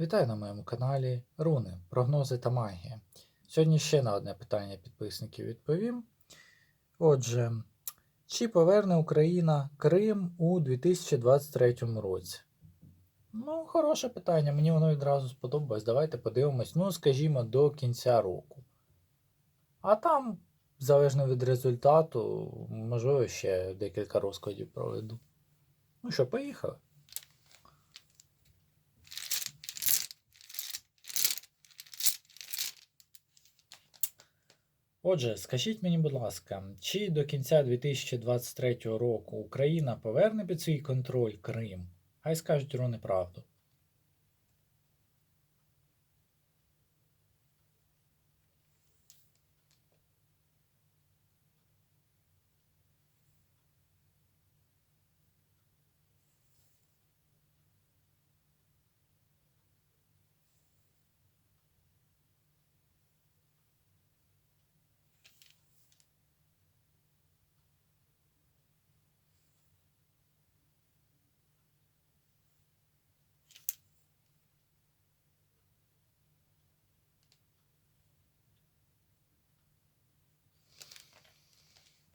Вітаю на моєму каналі Руни, прогнози та магія. Сьогодні ще на одне питання підписників відповім. Отже, чи поверне Україна Крим у 2023 році? Ну, хороше питання, мені воно відразу сподобалось. Давайте подивимось, ну, скажімо, до кінця року. А там, залежно від результату, можливо, ще декілька розкладів проведу. Ну що, поїхали. Отже, скажіть мені, будь ласка, чи до кінця 2023 року Україна поверне під свій контроль Крим? Хай скажуть руни правду.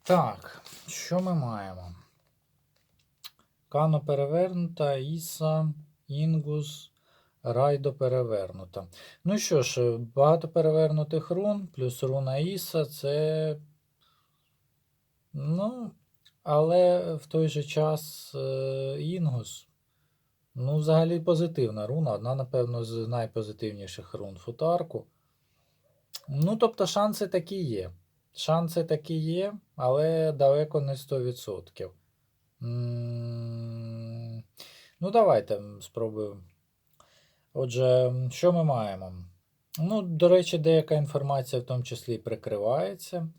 Так, що ми маємо? Кано перевернута, Іса, Інгус, Райдо перевернута. Ну що ж, багато перевернутих рун, плюс руна Іса це. Ну, але в той же час е, Інгус. Ну, взагалі позитивна руна. Одна, напевно, з найпозитивніших рун футарку. Ну, тобто, шанси такі є. Шанси такі є, але далеко не 100%. М, Ну, давайте спробуємо. Отже, що ми маємо? Ну, до речі, деяка інформація в тому числі прикривається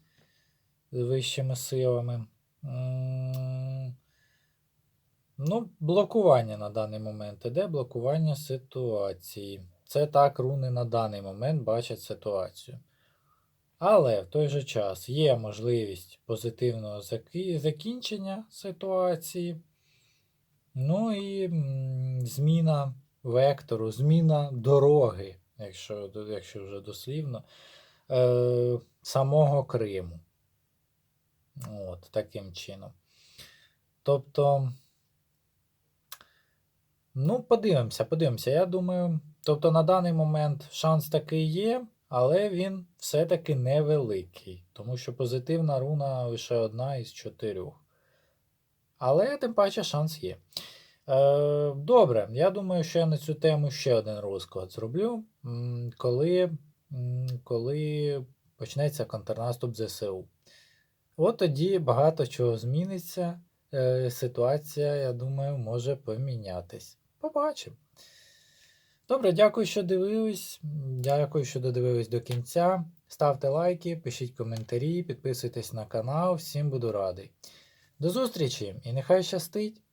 вищими силами. М, Ну, блокування на даний момент іде, блокування ситуації. Це так руни на даний момент бачать ситуацію. Але в той же час є можливість позитивного закінчення ситуації. Ну і зміна вектору, зміна дороги, якщо, якщо вже дослівно, е, самого Криму. От, таким чином. Тобто. Ну, подивимося, подивимося. Я думаю, тобто на даний момент шанс такий є, але він все-таки невеликий, тому що позитивна руна лише одна із чотирьох. Але тим паче шанс є. Е, добре, я думаю, що я на цю тему ще один розклад зроблю, коли, коли почнеться контрнаступ ЗСУ. От тоді багато чого зміниться. Е, ситуація, я думаю, може помінятись. Побачимо. Добре, дякую, що дивились. Дякую, що додивились до кінця. Ставте лайки, пишіть коментарі, підписуйтесь на канал. Всім буду радий. До зустрічі і нехай щастить!